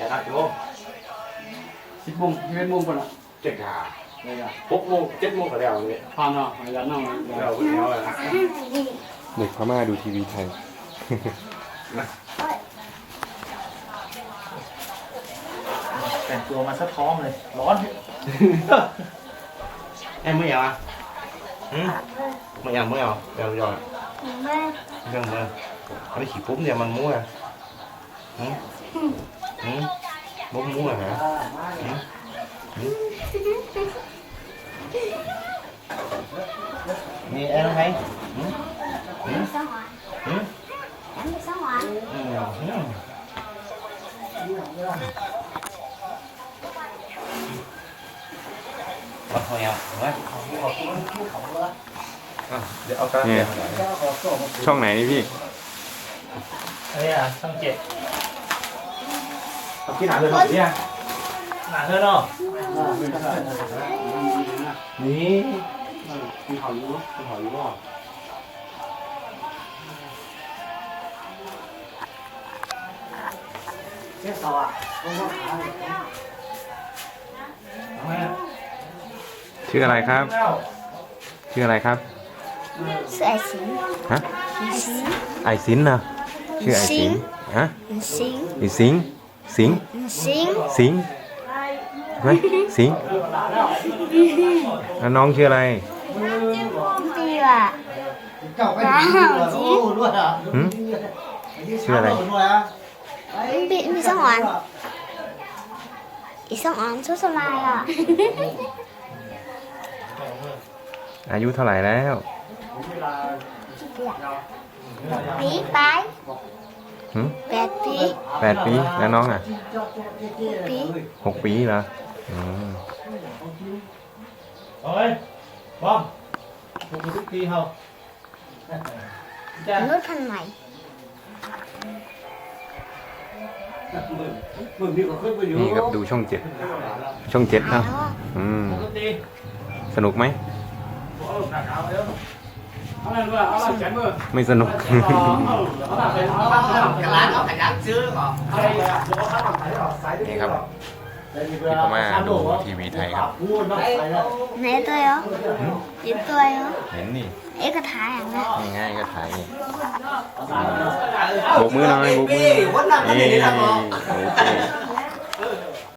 อย่าทักโยมสิบโมงสิบเอ็ดโมงก่อนอะเจ็ดขาเลยอะหกโมงเจ็ดโมงก็แล้วเนี่ยพานเนาะอาจารย์เนาะเราคนเดียวเลยเด็กพม่าดูทีวีไทย แต่งตัวมาซะท้องเลย ร้อน em mới vào à ừ mới vào mới vào vào rồi vâng vâng nó chỉ cúm thì mình muốn à ừ ừ muốn muốn à hả ừ ừ มีอะไรไหม ừ ừ Em sao hỏi? ừ Em đi sao hỏi? ừ ừ Bắt thôi em, đấy. À, để ao cá เนี่ยช่องไหนนี่พี่อะไรอะช่องเจ็ด Cái nào rồi không nha หนังเธอเนาะ Ní มีเขาอยู่ Không hỏi đúng không? Không à? ชื่ออะไรครับ ชื่ออะไรครับ Sự ai xính ฮะ Xính ไอซินนะชื่อไอซินฮะ Xính ไอ สิง สิง Xính สิงไหมสิงแล้วน้องชื่ออะไร Đi à เจ้าไปดีด้วยโอ้ด้วยอะหืมชื่ออะไรด้วยอะ Bị, bị sao hỏi? Bị sao hỏi? Số sao lại à? อายุเท่าไหร่แล้ว Bí bái หืม Bẹt bí แปดปีแล้วน้องอะ Bí หกปีเหรออืมเฮ้ยบอมพวกทุกทีเขาจ้า Nốt phần mày นี่ครับดูช่องเจ็ดช่องเจ็ดครับอืมปกติสนุกไหมเอาอะ ไรด้วยเอาอะไรแขนมือไม่สนุกเอาอะไรเป็นเอาอะไรเป็นร้านเขาขยันซื้อก่อนอะไรอะเดี๋ยวเอาข้าวใส่หรอใส่นี่ครับพี่พม่าดูทีวีไทยครับพูดเนาะใส่แล้ว Nè tôi á Đi tôi á เห็นนี่ Ê cái thái à nè ง่ายๆก็ถ่ายนี่โบกมือหน่อยโบกมือเอ้ยโอเค